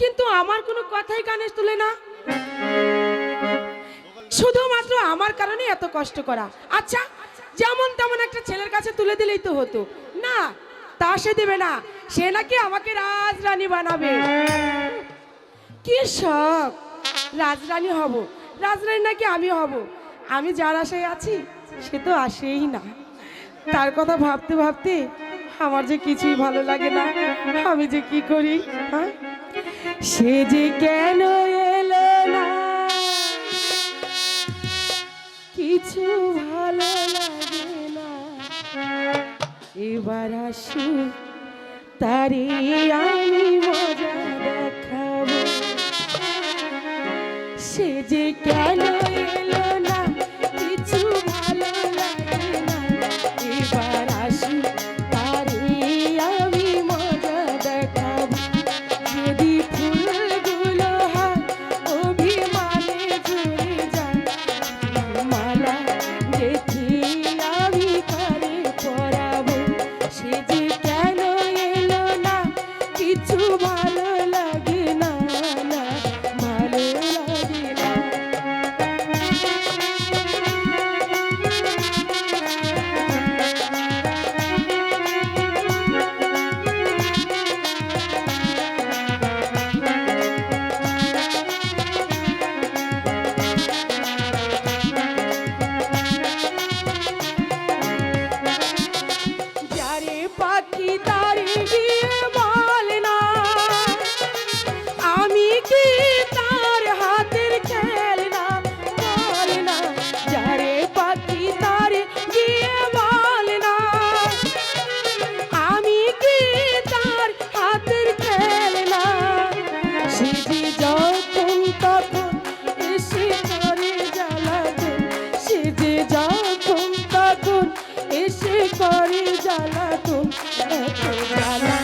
কিন্তু আমার কোনো কথাই কানে তুলে না। শুধুমাত্র আমার কারণে এত কষ্ট করা। আচ্ছা যেমন তেমন একটা ছেলের কাছে তুলে দিলেই তো হতো। না, তা সে দেবে না। সে নাকি আমাকে রাজরানী বানাবে। কি শখ! রাজরানী হব। রাজরানী নাকি আমি হব? আমি যার আশায় আছি, সে তো আসেই না। তার কথা ভাবতে ভাবতে আমার যে কিছুই ভালো লাগে না, আমি যে কি করি হ্যাঁ? সে যে কেন এলো না? কিছু ভালো লাগে না। এবার আসু তারে আমি মজা দেখাবো। সে যে কেন জ্বালা। তুমি